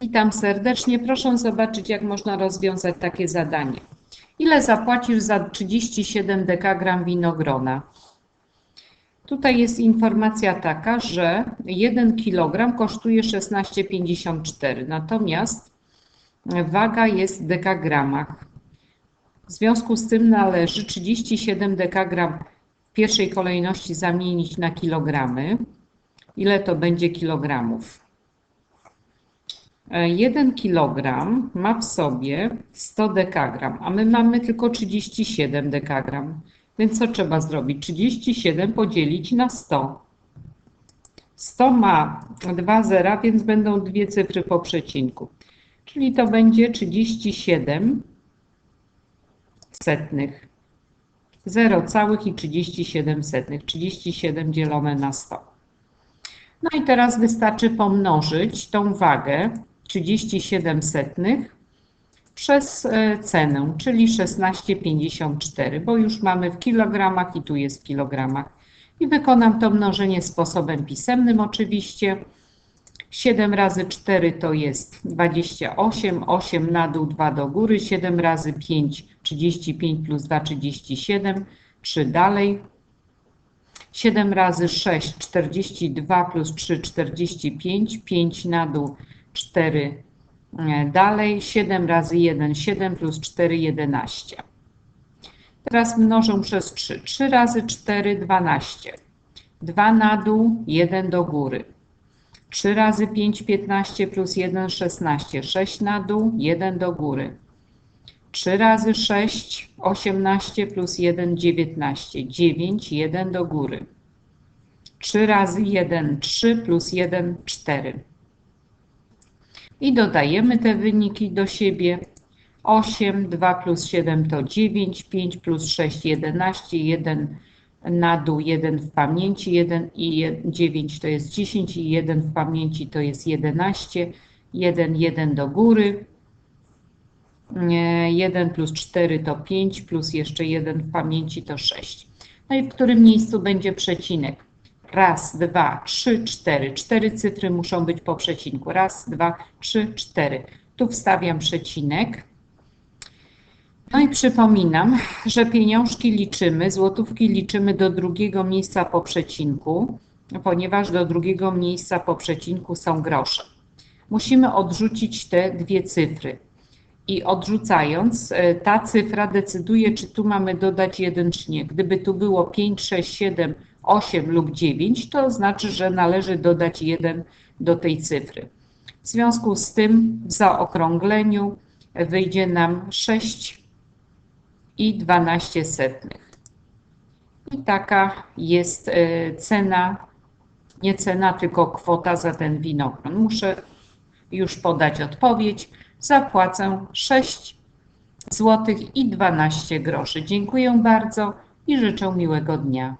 Witam serdecznie. Proszę zobaczyć, jak można rozwiązać takie zadanie. Ile zapłacisz za 37 dekagram winogrona? Tutaj jest informacja taka, że 1 kg kosztuje 16,54, natomiast waga jest w dekagramach. W związku z tym należy 37 dekagram w pierwszej kolejności zamienić na kilogramy. Ile to będzie kilogramów? 1 kg ma w sobie 100 dekagram, a my mamy tylko 37 dekagram. Więc co trzeba zrobić? 37 podzielić na 100. 100 ma dwa zera, więc będą dwie cyfry po przecinku. Czyli to będzie 37 setnych. 0 całych i 37 setnych. 37 dzielone na 100. No i teraz wystarczy pomnożyć tą wagę 37 setnych przez e, cenę, czyli 16,54, bo już mamy w kilogramach i tu jest w kilogramach. I wykonam to mnożenie sposobem pisemnym oczywiście. 7 razy 4 to jest 28, 8 na dół, 2 do góry, 7 razy 5, 35 plus 2, 37, 3 dalej. 7 razy 6, 42 plus 3, 45, 5 na dół, 4 dalej, 7 razy 1, 7 plus 4, 11. Teraz mnożę przez 3. 3 razy 4, 12. 2 na dół, 1 do góry. 3 razy 5, 15 plus 1, 16. 6 na dół, 1 do góry. 3 razy 6, 18 plus 1, 19. 9, 1 do góry. 3 razy 1, 3 plus 1, 4 i dodajemy te wyniki do siebie. 8, 2 plus 7 to 9, 5 plus 6, 11, 1 na dół, 1 w pamięci, 1 i 9 to jest 10 i 1 w pamięci to jest 11, 1, 1 do góry, 1 plus 4 to 5, plus jeszcze 1 w pamięci to 6. No i w którym miejscu będzie przecinek? Raz, dwa, trzy, cztery. Cztery cyfry muszą być po przecinku. Raz, dwa, trzy, cztery. Tu wstawiam przecinek. No i przypominam, że pieniążki liczymy, złotówki liczymy do drugiego miejsca po przecinku, ponieważ do drugiego miejsca po przecinku są grosze. Musimy odrzucić te dwie cyfry. I odrzucając, e, ta cyfra decyduje, czy tu mamy dodać jeden, czy nie. Gdyby tu było 5, 6, 7, 8 lub 9, to znaczy, że należy dodać 1 do tej cyfry. W związku z tym w zaokrągleniu wyjdzie nam 6 i 12 setnych. I taka jest e, cena, nie cena, tylko kwota za ten winogron. Muszę już podać odpowiedź. Zapłacę 6 zł i 12 groszy. Dziękuję bardzo i życzę miłego dnia.